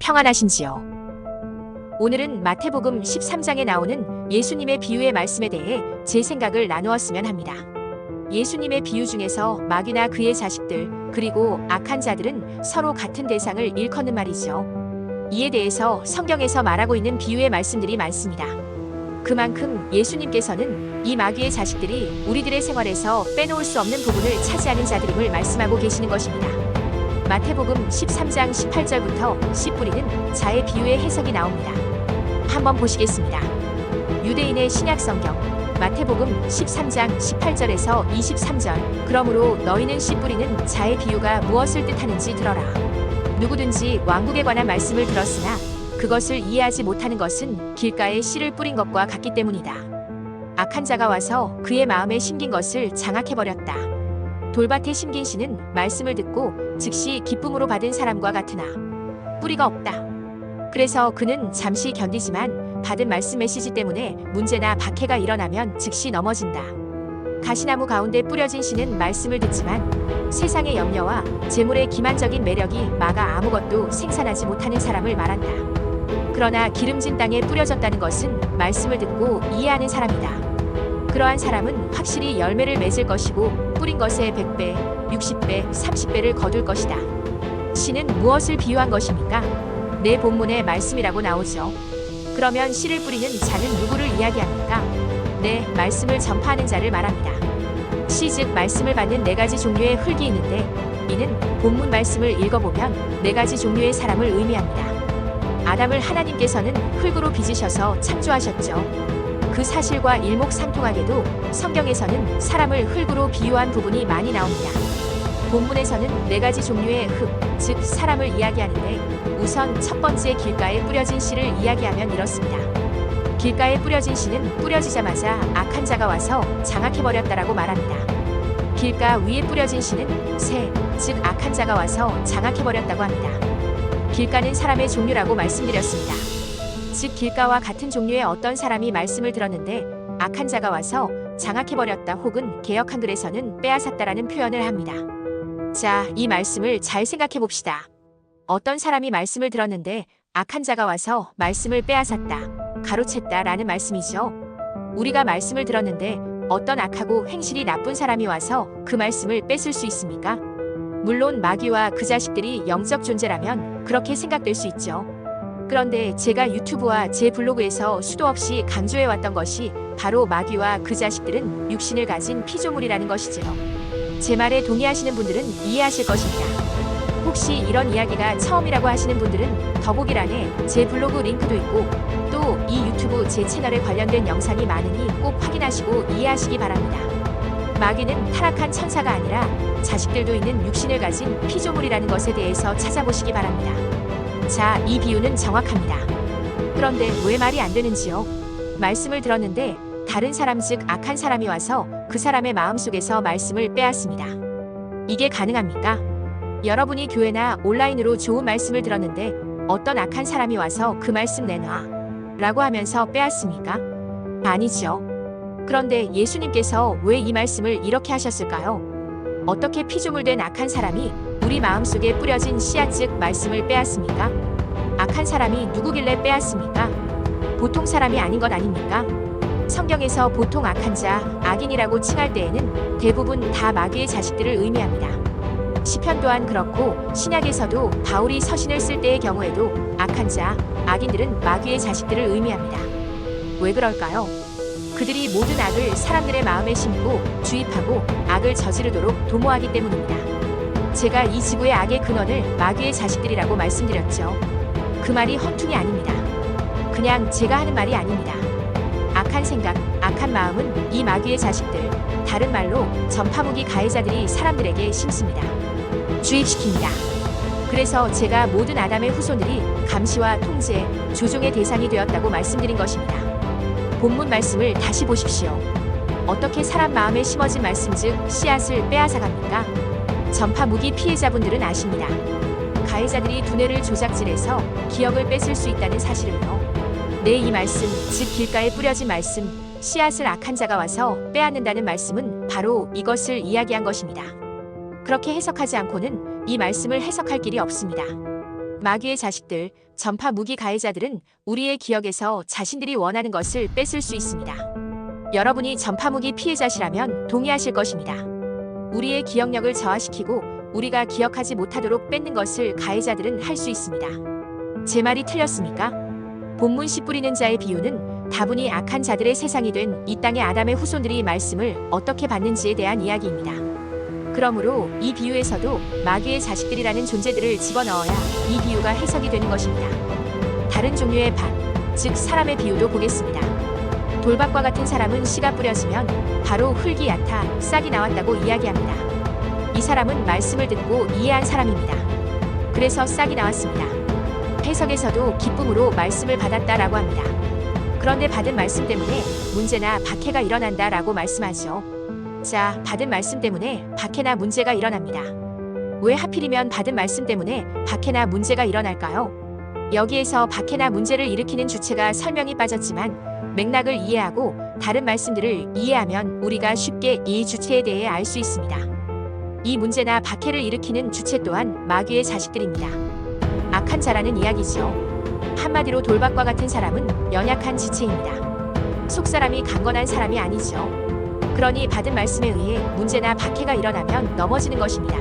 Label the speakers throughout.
Speaker 1: 평안하신지요? 오늘은 마태복음 13장에 나오는 예수님의 비유의 말씀에 대해 제 생각을 나누었으면 합니다. 예수님의 비유 중에서 마귀나 그의 자식들, 그리고 악한 자들은 서로 같은 대상을 일컫는 말이죠. 이에 대해서 성경에서 말하고 있는 비유의 말씀들이 많습니다. 그만큼 예수님께서는 이 마귀의 자식들이 우리들의 생활에서 빼놓을 수 없는 부분을 차지하는 자들임을 말씀하고 계시는 것입니다. 마태복음 13장 18절부터 씨 뿌리는 자의 비유의 해석이 나옵니다. 한번 보시겠습니다. 유대인의 신약 성경 마태복음 13장 18절에서 23절 그러므로 너희는 씨 뿌리는 자의 비유가 무엇을 뜻하는지 들어라. 누구든지 왕국에 관한 말씀을 들었으나 그것을 이해하지 못하는 것은 길가에 씨를 뿌린 것과 같기 때문이다. 악한 자가 와서 그의 마음에 심긴 것을 장악해 버렸다. 돌밭에 심긴 씨는 말씀을 듣고 즉시 기쁨으로 받은 사람과 같으나 뿌리가 없다. 그래서 그는 잠시 견디지만 받은 말씀 메시지 때문에 문제나 박해가 일어나면 즉시 넘어진다. 가시나무 가운데 뿌려진 씨는 말씀을 듣지만 세상의 염려와 재물의 기만적인 매력이 막아 아무것도 생산하지 못하는 사람을 말한다. 그러나 기름진 땅에 뿌려졌다는 것은 말씀을 듣고 이해하는 사람이다. 그러한 사람은 확실히 열매를 맺을 것이고 뿌린 것의 100배, 60배, 30배를 거둘 것이다. 씨는 무엇을 비유한 것입니까? 내 본문의 말씀이라고 나오죠. 그러면 씨를 뿌리는 자는 누구를 이야기합니까? 네, 말씀을 전파하는 자를 말합니다. 씨 즉 말씀을 받는 네 가지 종류의 흙이 있는데 이는 본문 말씀을 읽어보면 네 가지 종류의 사람을 의미합니다. 아담을 하나님께서는 흙으로 빚으셔서 창조하셨죠. 그 사실과 일목상통하게도 성경에서는 사람을 흙으로 비유한 부분이 많이 나옵니다. 본문에서는 네 가지 종류의 흙, 즉 사람을 이야기하는데 우선 첫 번째 길가에 뿌려진 씨를 이야기하면 이렇습니다. 길가에 뿌려진 씨는 뿌려지자마자 악한 자가 와서 장악해버렸다라고 말합니다. 길가 위에 뿌려진 씨는 새, 즉 악한 자가 와서 장악해버렸다고 합니다. 길가는 사람의 종류라고 말씀드렸습니다. 즉 길가와 같은 종류의 어떤 사람이 말씀을 들었는데 악한 자가 와서 장악해버렸다 혹은 개역 한글에서는 빼앗았다라는 표현을 합니다. 자, 이 말씀을 잘 생각해 봅시다. 어떤 사람이 말씀을 들었는데 악한 자가 와서 말씀을 빼앗았다, 가로챘다라는 말씀이죠. 우리가 말씀을 들었는데 어떤 악하고 행실이 나쁜 사람이 와서 그 말씀을 뺏을 수 있습니까? 물론 마귀와 그 자식들이 영적 존재라면 그렇게 생각될 수 있죠. 그런데 제가 유튜브와 제 블로그에서 수도 없이 강조해왔던 것이 바로 마귀와 그 자식들은 육신을 가진 피조물이라는 것이지요. 제 말에 동의하시는 분들은 이해하실 것입니다. 혹시 이런 이야기가 처음이라고 하시는 분들은 더보기란에 제 블로그 링크도 있고 또 이 유튜브 제 채널에 관련된 영상이 많으니 꼭 확인하시고 이해하시기 바랍니다. 마귀는 타락한 천사가 아니라 자식들도 있는 육신을 가진 피조물이라는 것에 대해서 찾아보시기 바랍니다. 자, 이 비유는 정확합니다. 그런데 왜 말이 안 되는지요? 말씀을 들었는데 다른 사람 즉 악한 사람이 와서 그 사람의 마음속에서 말씀을 빼앗습니다. 이게 가능합니까? 여러분이 교회나 온라인으로 좋은 말씀을 들었는데 어떤 악한 사람이 와서 그 말씀 내놔 라고 하면서 빼앗습니까? 아니죠. 그런데 예수님께서 왜 이 말씀을 이렇게 하셨을까요? 어떻게 피조물된 악한 사람이 우리 마음속에 뿌려진 씨앗 즉 말씀을 빼앗습니까? 악한 사람이 누구길래 빼앗습니까? 보통 사람이 아닌 것 아닙니까? 성경에서 보통 악한 자, 악인이라고 칭할 때에는 대부분 다 마귀의 자식들을 의미합니다. 시편 또한 그렇고 신약에서도 바울이 서신을 쓸 때의 경우에도 악한 자, 악인들은 마귀의 자식들을 의미합니다. 왜 그럴까요? 그들이 모든 악을 사람들의 마음에 심고 주입하고 악을 저지르도록 도모하기 때문입니다. 제가 이 지구의 악의 근원을 마귀의 자식들이라고 말씀드렸죠. 그 말이 헌퉁이 아닙니다. 그냥 제가 하는 말이 아닙니다. 악한 생각, 악한 마음은 이 마귀의 자식들, 다른 말로 전파무기 가해자들이 사람들에게 심습니다. 주입시킵니다. 그래서 제가 모든 아담의 후손들이 감시와 통제, 조종의 대상이 되었다고 말씀드린 것입니다. 본문 말씀을 다시 보십시오. 어떻게 사람 마음에 심어진 말씀 즉 씨앗을 빼앗아갑니까? 전파 무기 피해자분들은 아십니다. 가해자들이 두뇌를 조작질해서 기억을 뺏을 수 있다는 사실을요. 네, 이 말씀, 즉 길가에 뿌려진 말씀, 씨앗을 악한 자가 와서 빼앗는다는 말씀은 바로 이것을 이야기한 것입니다. 그렇게 해석하지 않고는 이 말씀을 해석할 길이 없습니다. 마귀의 자식들, 전파 무기 가해자들은 우리의 기억에서 자신들이 원하는 것을 뺏을 수 있습니다. 여러분이 전파 무기 피해자시라면 동의하실 것입니다. 우리의 기억력을 저하시키고 우리가 기억하지 못하도록 뺏는 것을 가해자들은 할 수 있습니다. 제 말이 틀렸습니까? 본문 씨 뿌리는 자의 비유는 다분히 악한 자들의 세상이 된 이 땅의 아담의 후손들이 말씀을 어떻게 받는지에 대한 이야기입니다. 그러므로 이 비유에서도 마귀의 자식들이라는 존재들을 집어넣어야 이 비유가 해석이 되는 것입니다. 다른 종류의 밭, 즉 사람의 비유도 보겠습니다. 돌밭과 같은 사람은 씨가 뿌려지면 바로 흙이 얕아 싹이 나왔다고 이야기합니다. 이 사람은 말씀을 듣고 이해한 사람입니다. 그래서 싹이 나왔습니다. 해석에서도 기쁨으로 말씀을 받았다라고 합니다. 그런데 받은 말씀 때문에 문제나 박해가 일어난다라고 말씀하죠. 자, 받은 말씀 때문에 박해나 문제가 일어납니다. 왜 하필이면 받은 말씀 때문에 박해나 문제가 일어날까요? 여기에서 박해나 문제를 일으키는 주체가 설명이 빠졌지만 맥락을 이해하고 다른 말씀들을 이해하면 우리가 쉽게 이 주체에 대해 알 수 있습니다. 이 문제나 박해를 일으키는 주체 또한 마귀의 자식들입니다. 악한 자라는 이야기죠. 한마디로 돌박과 같은 사람은 연약한 지체입니다. 속사람이 강건한 사람이 아니죠. 그러니 받은 말씀에 의해 문제나 박해가 일어나면 넘어지는 것입니다.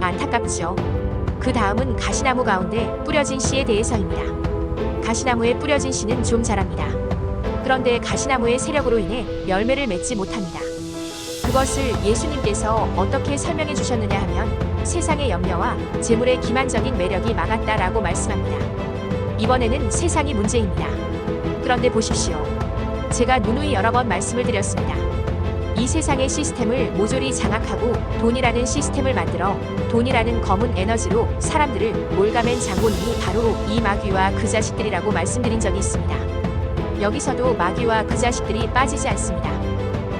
Speaker 1: 안타깝죠. 그 다음은 가시나무 가운데 뿌려진 씨에 대해서입니다. 가시나무에 뿌려진 씨는 좀 자랍니다. 그런데 가시나무의 세력으로 인해 열매를 맺지 못합니다. 그것을 예수님께서 어떻게 설명해 주셨느냐 하면 세상의 염려와 재물의 기만적인 매력이 막았다라고 말씀합니다. 이번에는 세상이 문제입니다. 그런데 보십시오. 제가 누누이 여러 번 말씀을 드렸습니다. 이 세상의 시스템을 모조리 장악하고 돈이라는 시스템을 만들어 돈이라는 검은 에너지로 사람들을 몰가맨 장본인이 바로 이 마귀와 그 자식들이라고 말씀드린 적이 있습니다. 여기서도 마귀와 그 자식들이 빠지지 않습니다.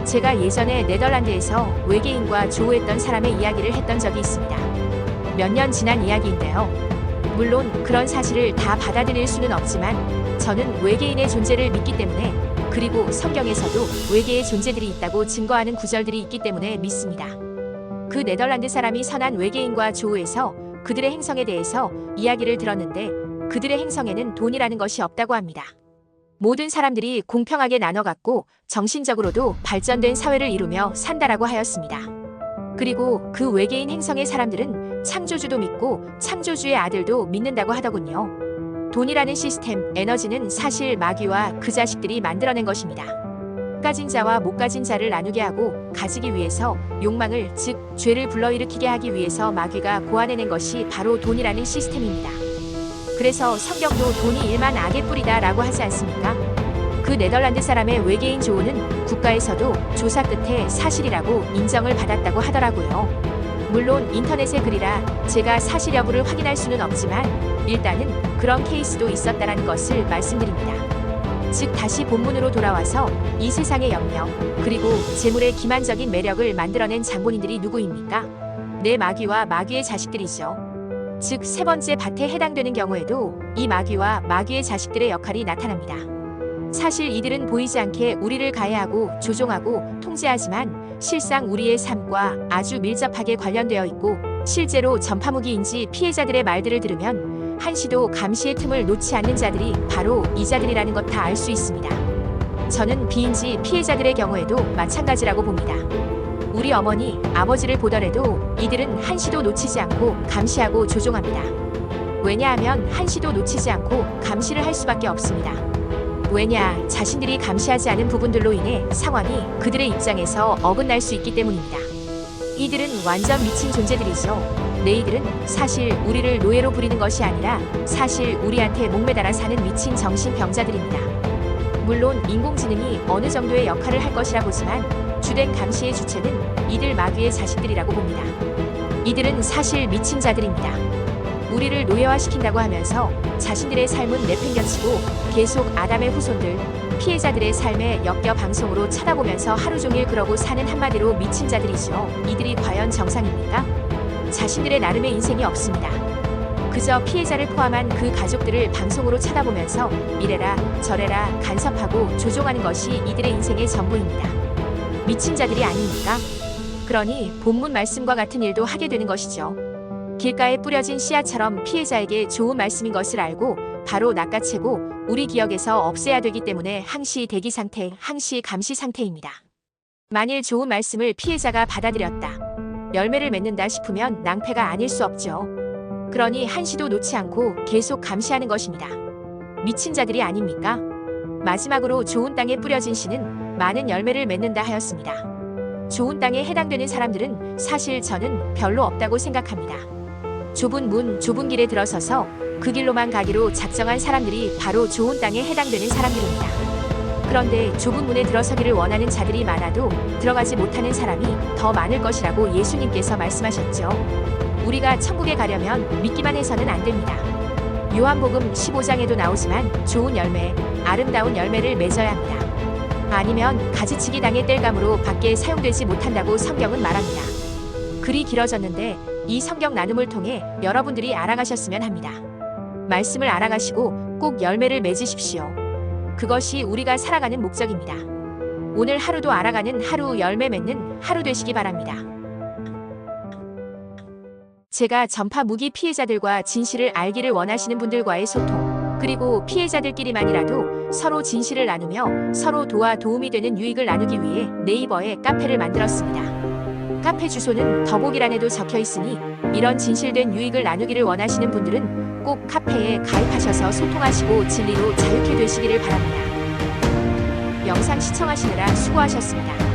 Speaker 1: 제가 예전에 네덜란드에서 외계인과 조우했던 사람의 이야기를 했던 적이 있습니다. 몇 년 지난 이야기인데요. 물론 그런 사실을 다 받아들일 수는 없지만 저는 외계인의 존재를 믿기 때문에 그리고 성경에서도 외계의 존재들이 있다고 증거하는 구절들이 있기 때문에 믿습니다. 그 네덜란드 사람이 선한 외계인과 조우해서 그들의 행성에 대해서 이야기를 들었는데 그들의 행성에는 돈이라는 것이 없다고 합니다. 모든 사람들이 공평하게 나눠 갖고 정신적으로도 발전된 사회를 이루며 산다라고 하였습니다. 그리고 그 외계인 행성의 사람들은 창조주도 믿고 창조주의 아들도 믿는다고 하더군요. 돈이라는 시스템, 에너지는 사실 마귀와 그 자식들이 만들어낸 것입니다. 가진 자와 못 가진 자를 나누게 하고 가지기 위해서 욕망을 즉 죄를 불러일으키게 하기 위해서 마귀가 고안해낸 것이 바로 돈이라는 시스템입니다. 그래서 성경도 돈이 일만 악의 뿌리다 라고 하지 않습니까? 그 네덜란드 사람의 외계인 조우는 국가에서도 조사 끝에 사실이라고 인정을 받았다고 하더라고요. 물론 인터넷의 글이라 제가 사실 여부를 확인할 수는 없지만 일단은 그런 케이스도 있었다라는 것을 말씀드립니다. 즉 다시 본문으로 돌아와서 이 세상의 염려 그리고 재물의 기만적인 매력을 만들어낸 장본인들이 누구입니까? 내 마귀와 마귀의 자식들이죠. 즉 세 번째 밭에 해당되는 경우에도 이 마귀와 마귀의 자식들의 역할이 나타납니다. 사실 이들은 보이지 않게 우리를 가해하고 조종하고 통제하지만 실상 우리의 삶과 아주 밀접하게 관련되어 있고 실제로 전파무기인지 피해자들의 말들을 들으면 한시도 감시의 틈을 놓지 않는 자들이 바로 이 자들이라는 것 다 알 수 있습니다. 저는 비인지 피해자들의 경우에도 마찬가지라고 봅니다. 우리 어머니, 아버지를 보더라도 이들은 한시도 놓치지 않고 감시하고 조종합니다. 왜냐하면 한시도 놓치지 않고 감시를 할 수밖에 없습니다. 왜냐, 자신들이 감시하지 않은 부분들로 인해 상황이 그들의 입장에서 어긋날 수 있기 때문입니다. 이들은 완전 미친 존재들이죠. 네이들은 사실 우리를 노예로 부리는 것이 아니라 사실 우리한테 목매달아 사는 미친 정신병자들입니다. 물론 인공지능이 어느 정도의 역할을 할 것이라 보지만 주된 감시의 주체는 이들 마귀의 자식들이라고 봅니다. 이들은 사실 미친 자들입니다. 우리를 노예화시킨다고 하면서 자신들의 삶은 내팽겨치고 계속 아담의 후손들, 피해자들의 삶에 엮여 방송으로 쳐다보면서 하루 종일 그러고 사는 한마디로 미친 자들이죠. 이들이 과연 정상입니까? 자신들의 나름의 인생이 없습니다. 그저 피해자를 포함한 그 가족들을 방송으로 쳐다보면서 이래라 저래라 간섭하고 조종하는 것이 이들의 인생의 전부입니다. 미친 자들이 아닙니까? 그러니 본문 말씀과 같은 일도 하게 되는 것이죠. 길가에 뿌려진 씨앗처럼 피해자에게 좋은 말씀인 것을 알고 바로 낚아채고 우리 기억에서 없애야 되기 때문에 항시 대기 상태, 항시 감시 상태입니다. 만일 좋은 말씀을 피해자가 받아들였다. 열매를 맺는다 싶으면 낭패가 아닐 수 없죠. 그러니 한시도 놓지 않고 계속 감시하는 것입니다. 미친 자들이 아닙니까? 마지막으로 좋은 땅에 뿌려진 씨는 많은 열매를 맺는다 하였습니다. 좋은 땅에 해당되는 사람들은 사실 저는 별로 없다고 생각합니다. 좁은 문, 좁은 길에 들어서서 그 길로만 가기로 작정한 사람들이 바로 좋은 땅에 해당되는 사람들입니다. 그런데 좁은 문에 들어서기를 원하는 자들이 많아도 들어가지 못하는 사람이 더 많을 것이라고 예수님께서 말씀하셨죠. 우리가 천국에 가려면 믿기만 해서는 안 됩니다. 요한복음 15장에도 나오지만 좋은 열매, 아름다운 열매를 맺어야 합니다. 아니면 가지치기 당의 뗄감으로 밖에 사용되지 못한다고 성경은 말합니다. 글이 길어졌는데 이 성경 나눔을 통해 여러분들이 알아가셨으면 합니다. 말씀을 알아가시고 꼭 열매를 맺으십시오. 그것이 우리가 살아가는 목적입니다. 오늘 하루도 알아가는 하루 열매 맺는 하루 되시기 바랍니다. 제가 전파 무기 피해자들과 진실을 알기를 원하시는 분들과의 소통, 그리고 피해자들끼리만이라도 서로 진실을 나누며 서로 도와 도움이 되는 유익을 나누기 위해 네이버에 카페를 만들었습니다. 카페 주소는 더보기란에도 적혀 있으니 이런 진실된 유익을 나누기를 원하시는 분들은 꼭 카페에 가입하셔서 소통하시고 진리로 자유케 되시기를 바랍니다. 영상 시청하시느라 수고하셨습니다.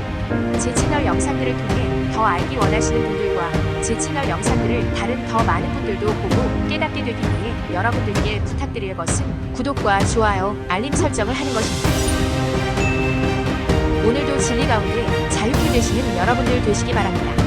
Speaker 1: 제 채널 영상들을 통해 더 알기 원하시는 분들과 제 채널 영상들을 다른 더 많은 분들도 보고 깨닫게 되기 위해 여러분들께 부탁드릴 것은 구독과 좋아요, 알림 설정을 하는 것입니다. 오늘도 진리 가운데 자유케 되시는 여러분들 되시기 바랍니다.